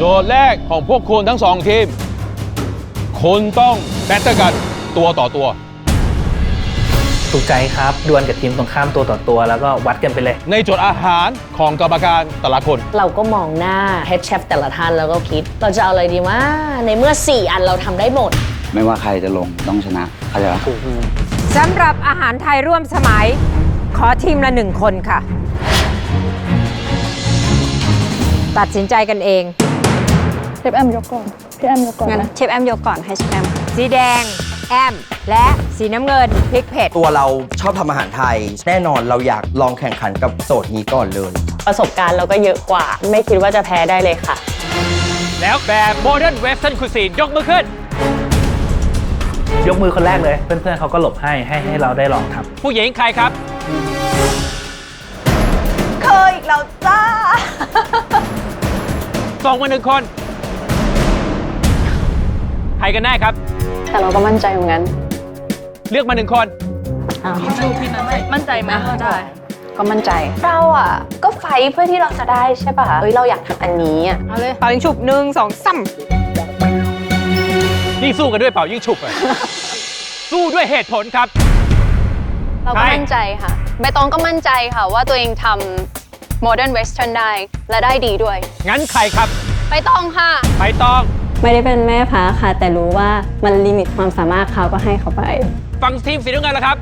โจทย์แรกของพวกคุณทั้งสองทีม คุณต้องแบตเตอร์กันตัวต่อตัว ถูกใจครับ ดวลกับทีมตรงข้ามตัวต่อตัว แล้วก็วัดกันไปเลย ในโจทย์อาหารของกรรมการแต่ละคน เราก็มองหน้า head chef แต่ละท่านแล้วก็คิด เราจะเอาอะไรดีว่าในเมื่อ 4 อันเราทำได้หมด ไม่ว่าใครจะลงต้องชนะเข้าใจปะสำหรับอาหารไทยร่วมสมัย ขอทีมละหนึ่งคนค่ะ ตัดสินใจกันเองเช ฟแอมยกก่อนพี่แอมยกก่อนงั้นนะ เชฟแอมยกก่อนให้เชฟแอมสีแดง แอม และสีน้ำเงินพริกเผ็ดตัวเราชอบทำอาหารไทย แน่นอนเราอยากลองแข่งขันกับโจทย์นี้ก่อนเลย ประสบการณ์เราก็เยอะกว่า ไม่คิดว่าจะแพ้ได้เลยค่ะ แล้วแบบโมเดิร์นเวสเทิร์นคุซีนยกมือขึ้น ยกมือคนแรกเลย เพื่อนๆเขาก็หลบให้ให้ให้เราได้ลองทำ ผู้หญิงใครครับ เคยอีกแล้วจ้า ส่งมาหนึ่งคน ใครกันแน่ครับ แต่เราก็มั่นใจเหมือนกันเลือกมาหนึ่งคนมั่นใจไหมได้ ก็มั่นใจ เราอะ ก็ไฟท์เพื่อที่เราจะได้ใช่ป่ะเอ้ยเราอยากทำอันนี้อะเอาเลยเป่ายิงฉุบหนึ่งสองสามนี่สู้กันด้วยเป่ายิงฉุบอะ สู้ด้วยเหตุผลครับ เราก็ใช่มั่นใจค่ะใบตองก็มั่นใจค่ะว่าตัวเองทำ modern western ได้และได้ดีด้วย งั้นใครครับใบตองค่ะ ไปต้อง ไม่ได้เป็นแม่พ้าค่ะ แต่รู้ว่ามันลิมิตความสามารถเขาก็ให้เขาไป ฟังทีมสีน้ำเงินแล้วครับ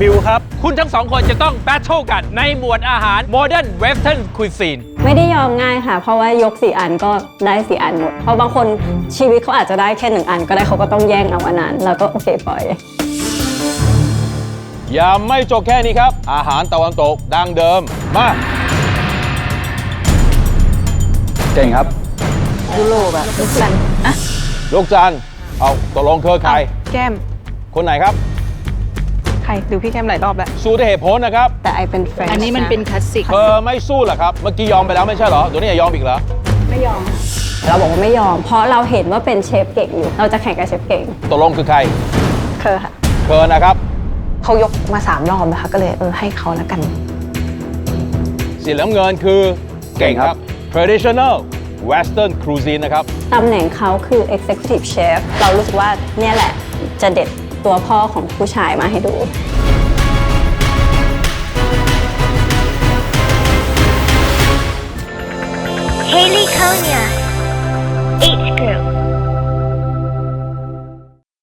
บิวครับ คุณทั้งสองคนจะต้องแบทเทิลกันในหมวดอาหาร Modern Western Cuisine ไม่ได้ยอมง่ายค่ะ เพราะว่ายกสี่อันก็ได้สี่อันหมด เพราะบางคนชีวิตเขาอาจจะได้แค่หนึ่งอัน ก็ได้เขาก็ต้องแย่งเอาอันนั้นแล้วก็โอเคปล่อยอย่าไม่จบแค่นี้ครับ อาหารตะวันตกดังเดิม มา เก่งครับ ลูกจันทร์เอาตกลงเคอใคร แก้ม คนไหนครับ ใครดูพี่แก้มหลายรอบแล้วสู้ด้วยเหตุผลนะครับ แต่ไอเป็นแฟนอันนี้มันเป็นคลาสสิกเธอไม่สู้เหรอครับ เมื่อกี้ยอมไปแล้วไม่ใช่เหรอเดี๋ยวนี้อย่ายอมอีกเหรอเราบอกว่าไม่ยอม เพราะเราเห็นว่าเป็นเชฟเก่งอยู่ เราจะแข่งกับเชฟเก่งตกลงคือใครเคอค่ะ เธอนะครับ เขายกมาสามรอบนะคะก็เลยเออให้เขาแล้วกัน สีเหลืองเงินคือเก่งครับ traditional western cuisine นะครับ ตำแหน่งเขาคือ executive chef เรารู้สึกว่าเนี่ยแหละจะเด็ดตัวพ่อของผู้ชายมาให้ดู Haley Konya.